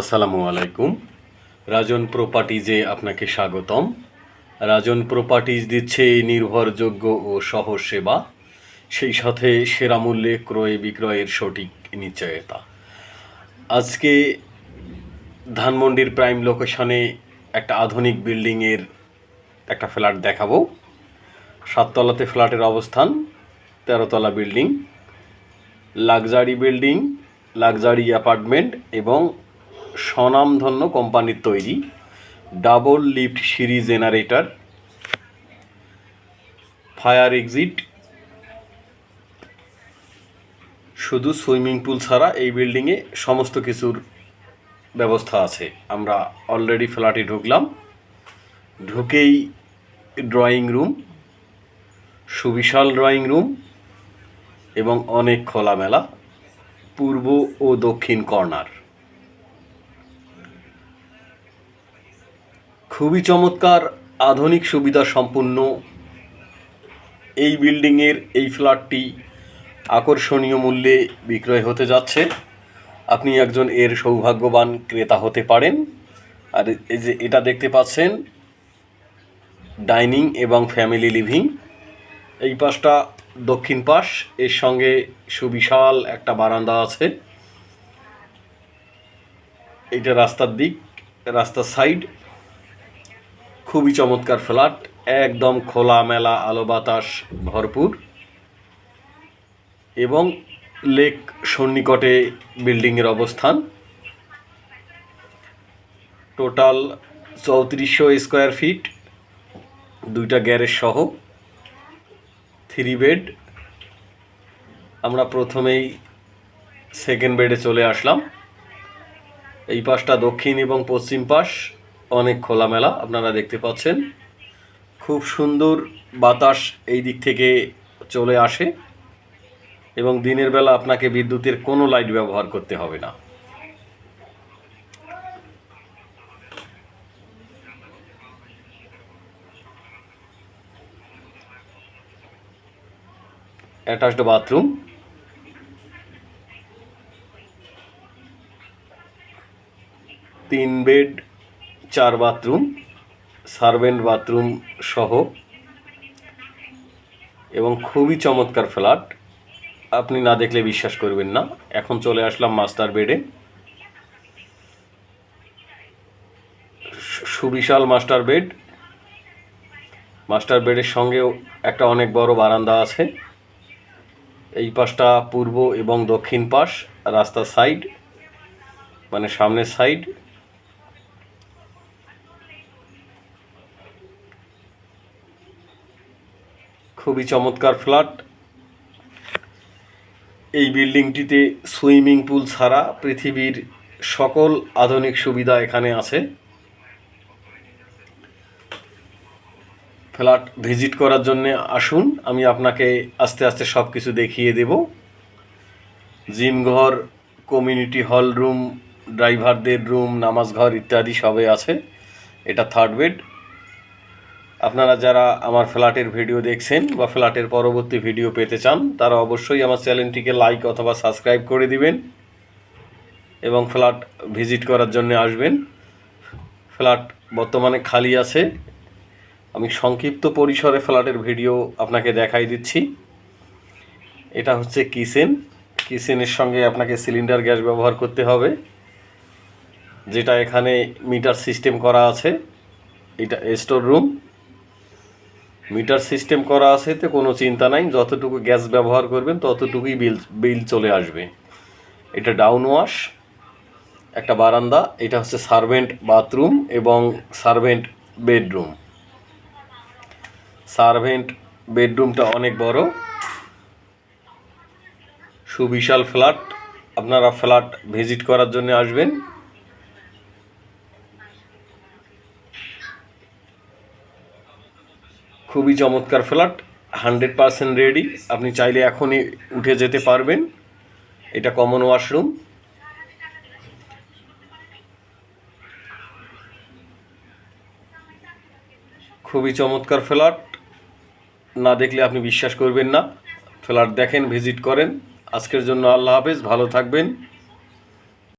আসসালামু আলাইকুম। রাজন প্রপার্টিজে আপনাকে স্বাগতম। রাজন প্রপার্টিজ দিচ্ছে নির্ভরযোগ্য ও সহজ সেবা, সেই সাথে সেরা মূল্যে ক্রয় বিক্রয়ের সঠিক নিশ্চয়তা। আজকে ধানমন্ডির প্রাইম লোকেশনে একটা আধুনিক বিল্ডিংয়ের একটা ফ্ল্যাট দেখাবো। সাততলাতে ফ্ল্যাটের অবস্থান, তেরোতলা building, luxury building, luxury apartment এবং স্বনামধন্য কোম্পানির তৈরি ডাবল লিফট সিঁড়ি জেনারেটর, ফায়ার এক্সিট, শুধু সুইমিং পুল ছাড়া এই বিল্ডিংয়ে সমস্ত কিছুর ব্যবস্থা আছে। আমরা অলরেডি ফ্ল্যাটে ঢুকলাম। ঢুকেই ড্রয়িং রুম সুবিশাল ড্রয়িং রুম এবং অনেক খোলামেলা, পূর্ব ও দক্ষিণ কর্নার খুবই চমৎকার আধুনিক সুবিধা সম্পন্ন এই বিল্ডিংয়ের এই ফ্ল্যাটটি আকর্ষণীয় মূল্যে বিক্রয় হতে যাচ্ছে। আপনি একজন এর সৌভাগ্যবান ক্রেতা হতে পারেন। আর এই যে এটা দেখতে পাচ্ছেন, ডাইনিং এবং ফ্যামিলি লিভিং। এই পাশটা দক্ষিণ পাশ, এর সঙ্গে সুবিশাল একটা বারান্দা আছে। এইটা রাস্তার দিক, রাস্তার সাইড। খুবই চমৎকার ফ্ল্যাট একদম খোলামেলা আলো বাতাস ভরপুর। এবং লেক সন্নিকটে বিল্ডিংয়ের অবস্থান। টোটাল চৌত্রিশশো স্কোয়ার ফিট, দুইটা গ্যারেজ সহ থ্রি বেড আমরা প্রথমেই সেকেন্ড বেডে চলে আসলাম। এই পাশটা দক্ষিণ এবং পশ্চিম পাশ। অনেক খোলামেলা আপনারা দেখতে পাচ্ছেন। খুব সুন্দর বাতাস এই দিক থেকে চলে আসে এবং দিনের বেলা আপনাকে বিদ্যুতের কোনো লাইট ব্যবহার করতে হবে না। Attached bathroom. তিন বেড চার বাথরুম, সার্ভেন্ট বাথরুম সহ, এবং খুবই চমৎকার ফ্ল্যাট। আপনি না দেখলে বিশ্বাস করবেন না। এখন চলে আসলাম মাস্টার বেডে। সুবিশাল মাস্টার বেড। মাস্টার বেডের সঙ্গেও একটা অনেক বড় বারান্দা আছে। এই পাশটা পূর্ব এবং দক্ষিণ পাশ, রাস্তার সাইড মানে সামনের সাইড খুবই চমৎকার ফ্ল্যাট। এই বিল্ডিংটিতে সুইমিং পুল ছাড়া পৃথিবীর সকল আধুনিক সুবিধা এখানে আছে। ফ্ল্যাট ভিজিট করার জন্য আসুন, আমি আপনাকে আস্তে আস্তে সব কিছু দেখিয়ে দেব। জিম ঘর কমিউনিটি হল রুম, ড্রাইভারদের রুম নামাজ ঘর ইত্যাদি সবে আছে। এটা থার্ড বেড। আপনারা যারা আমার ফ্ল্যাটের ভিডিও দেখছেন বা ফ্ল্যাটের পরবর্তী ভিডিও পেতে চান, তারা অবশ্যই আমার চ্যানেলটিকে লাইক অথবা সাবস্ক্রাইব করে দিবেন এবং ফ্ল্যাট ভিজিট করার জন্য আসবেন। ফ্ল্যাট বর্তমানে খালি আছে। আমি সংক্ষিপ্ত পরিসরে ফ্ল্যাটের ভিডিও আপনাকে দেখাই দিচ্ছি। এটা হচ্ছে কিচেন। কিচেনের সঙ্গে আপনাকে সিলিন্ডার গ্যাস ব্যবহার করতে হবে। যেটা এখানে মিটার সিস্টেম করা আছে। এটা স্টোর রুম। মিটার সিস্টেম করা আছে তো কোনো চিন্তা নাই, যতটুকু গ্যাস ব্যবহার করবেন ততটুকুই বিল বিল চলে আসবে। এটা ডাউন ওয়াশ, একটা বারান্দা, এটা হচ্ছে সার্ভেন্ট বাথরুম এবং সার্ভেন্ট বেডরুম। সার্ভেন্ট বেডরুমটা অনেক বড়, সুবিশাল ফ্ল্যাট, আপনারা ফ্ল্যাট ভিজিট করার জন্য আসবেন। খুবই চমৎকার ফ্ল্যাট, হান্ড্রেড পারসেন্ট রেডি আপনি চাইলে এখনই উঠে যেতে পারবেন। এটা কমন ওয়াশরুম খুবই চমৎকার ফ্ল্যাট। না দেখলে আপনি বিশ্বাস করবেন না। ফ্ল্যাট দেখেন, ভিজিট করেন। আজকের জন্য আল্লাহ হাফেজ, ভালো থাকবেন।